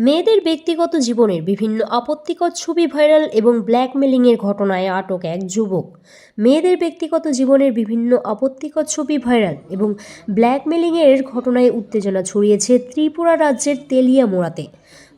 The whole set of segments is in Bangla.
মেয়েদের ব্যক্তিগত জীবনের বিভিন্ন আপত্তিকর ছবি ভাইরাল এবং ব্ল্যাকমেলিংয়ের ঘটনায় আটক এক যুবক। মেয়েদের ব্যক্তিগত জীবনের বিভিন্ন আপত্তিকর ছবি ভাইরাল এবং ব্ল্যাকমেলিংয়ের ঘটনায় উত্তেজনা ছড়িয়েছে ত্রিপুরা রাজ্যের তেলিয়ামোড়াতে।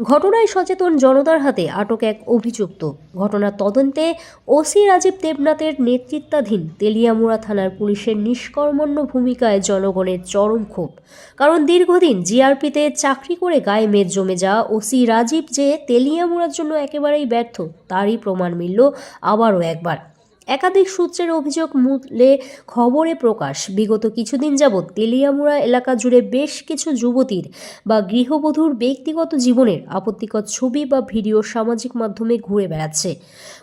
ঘটনায় সচেতন জনতার হাতে আটক এক অভিযুক্ত। ঘটনার তদন্তে ওসি রাজীব দেবনাথের নেতৃত্বাধীন তেলিয়ামুড়া থানার পুলিশের নিষ্কর্মণ্য ভূমিকায় জনগণের চরম ক্ষোভ। কারণ দীর্ঘদিন জিআরপিতে চাকরি করে গায়ে মেদ জমে যাওয়া ওসি রাজীব যে তেলিয়ামুড়ার জন্য একেবারেই ব্যর্থ, তারই প্রমাণ মিলল আবারও একবার। একাধিক সূত্রের অভিযোগ মূলে খবরে প্রকাশ। বিগত কিছুদিন যাবৎ তেলিয়ামুড়া এলাকা জুড়ে বেশ কিছু যুবতীর বা গৃহবধূর ব্যক্তিগত জীবনের আপত্তিকর ছবি বা ভিডিও সামাজিক মাধ্যমে ঘুরে বেড়াচ্ছে।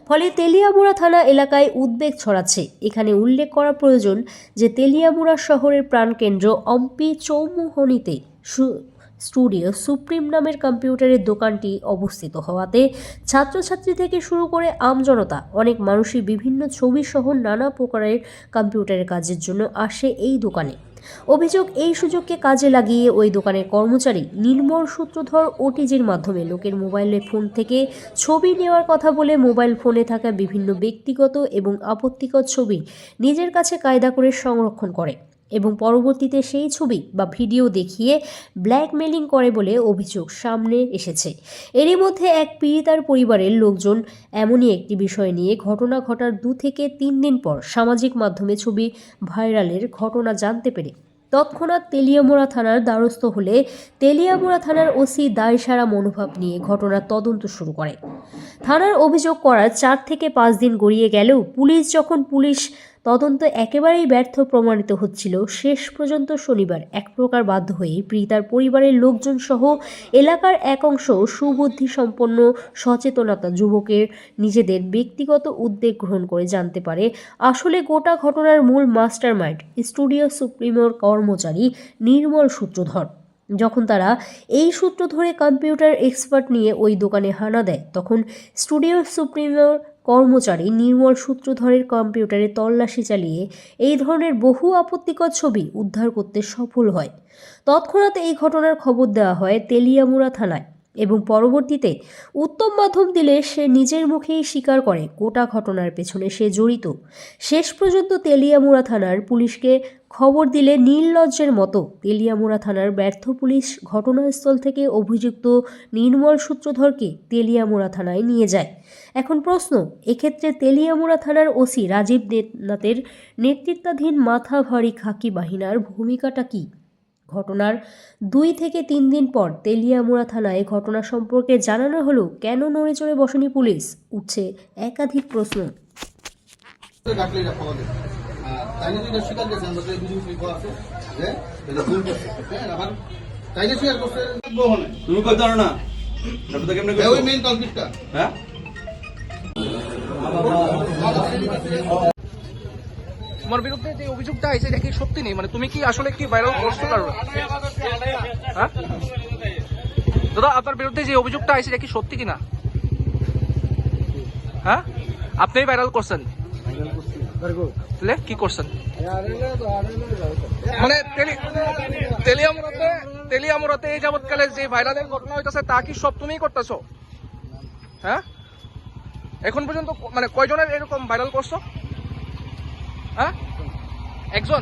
ফলে তেলিয়ামুড়া থানা এলাকায় উদ্বেগ ছড়াচ্ছে। এখানে উল্লেখ করা প্রয়োজন যে তেলিয়ামুড়া শহরের প্রাণকেন্দ্র অম্পি চৌমুহনিতে স্টুডিও সুপ্রিম নামের কম্পিউটারের দোকানটি অবস্থিত হওয়াতে ছাত্রছাত্রী থেকে শুরু করে আমজনতা অনেক মানুষই বিভিন্ন ছবি সহ নানা প্রকারের কম্পিউটারের কাজের জন্য আসে এই দোকানে। অভিযোগ, এই সুযোগকে কাজে লাগিয়ে ওই দোকানের কর্মচারী নির্মল সূত্রধর ওটিজির মাধ্যমে লোকের মোবাইলের ফোন থেকে ছবি নেওয়ার কথা বলে মোবাইল ফোনে থাকা বিভিন্ন ব্যক্তিগত এবং আপত্তিকর ছবি নিজের কাছে কায়দা করে সংরক্ষণ করে। এবং পরবর্তীতে সেই ছবি বা ভিডিও দেখিয়ে ব্ল্যাকমেলিং করে বলে অভিযোগ সামনে এসেছে। এরই মধ্যে এক পীড়িতার পরিবারের লোকজন এমনই একটি বিষয় নিয়ে ঘটনা ঘটার দু থেকে তিন দিন পর সামাজিক মাধ্যমে ছবি ভাইরালের ঘটনা জানতে পেরে তৎক্ষণাৎ তেলিয়ামোড়া থানার দ্বারস্থ হলে তেলিয়ামোড়া থানার ওসি দায়সারা মনোভাব নিয়ে ঘটনার তদন্ত শুরু করে। থানার অভিযোগ করার চার থেকে পাঁচ দিন গড়িয়ে গেলেও পুলিশ যখন পুলিশ তদন্ত একেবারেই ব্যর্থ প্রমাণিত হচ্ছিল। শেষ পর্যন্ত শনিবার এক প্রকার বাধ্য হয়ে পীড়িতার পরিবারের লোকজন সহ এলাকার এক অংশ সুবুদ্ধি সম্পন্ন, সচেতনতা যুবকের নিজেদের ব্যক্তিগত উদ্বেগ গ্রহণ করে জানতে পারে। আসলে গোটা ঘটনার মূল মাস্টারমাইন্ড স্টুডিও সুপ্রিমোর কর্মচারী নির্মল সূত্রধর। যখন তারা এই সূত্র ধরে কম্পিউটার এক্সপার্ট নিয়ে ওই দোকানে হানা দেয়, তখন স্টুডিও সুপ্রিমোর কর্মচারী নির্মল সূত্রধরের কম্পিউটারে তল্লাশি চালিয়ে এই ধরনের বহু আপত্তিকর ছবি উদ্ধার করতে সফল হয়। তৎক্ষণাৎ এই ঘটনার খবর দেওয়া হয় তেলিয়ামুড়া থানায় এবং পরবর্তীতে উত্তম মাধ্যম দিলে সে নিজের মুখেই স্বীকার করে গোটা ঘটনার পেছনে সে জড়িত। শেষ পর্যন্ত তেলিয়ামুড়া থানার পুলিশকে খবর দিলে নীললজ্জের মতো তেলিয়ামুড়া থানার ব্যর্থ পুলিশ ঘটনাস্থল থেকে অভিযুক্ত নির্মল সূত্রধরকে তেলিয়ামুড়া থানায় নিয়ে যায়। এখন প্রশ্ন, এক্ষেত্রে তেলিয়ামুড়া থানার ওসি রাজীব দেবনাথের নেতৃত্বাধীন মাথা ভারী খাকি বাহিনার ভূমিকাটা কী? ঘটনার দুই থেকে তিন দিন পর তেলিয়ামুড়া থানায় ঘটনা সম্পর্কে জানানো হলো, কেন নড়ে চড়ে বসেনি পুলিশ? উঠছে একাধিক প্রশ্ন। এটা স্বীকার করছে আছে। যে এটা ভুল করছে। হ্যাঁ আবার তাই স্বীকার করছে তুমি কই জানো না? তারপর কেমনে এ ওই মেইন কলপিটটা হ্যাঁ? তোমার বিরুদ্ধে যে অভিযোগটা আছে এটা কি সত্যি নেই? মানে তুমি কি আসলে কি ভাইরাল করতে পারবে হ্যাঁ? দাদা আপনার বিরুদ্ধে যে অভিযোগটা আছে এটা কি সত্যি কিনা? হ্যাঁ? আপনি ভাইরাল করছেন। তাহলে কি করছেন? মানে তেলি- তেলিয়ামুড়াতে তেলিয়ামুড়াতে এই যাবৎকালে যে ভাইরালের ঘটনা হইতেছে তা কি সব তুমিই করতেছো? হ্যাঁ? এখন পর্যন্ত মানে কয়জনের এরকম ভাইরাল করছ? হ্যাঁ? একজন?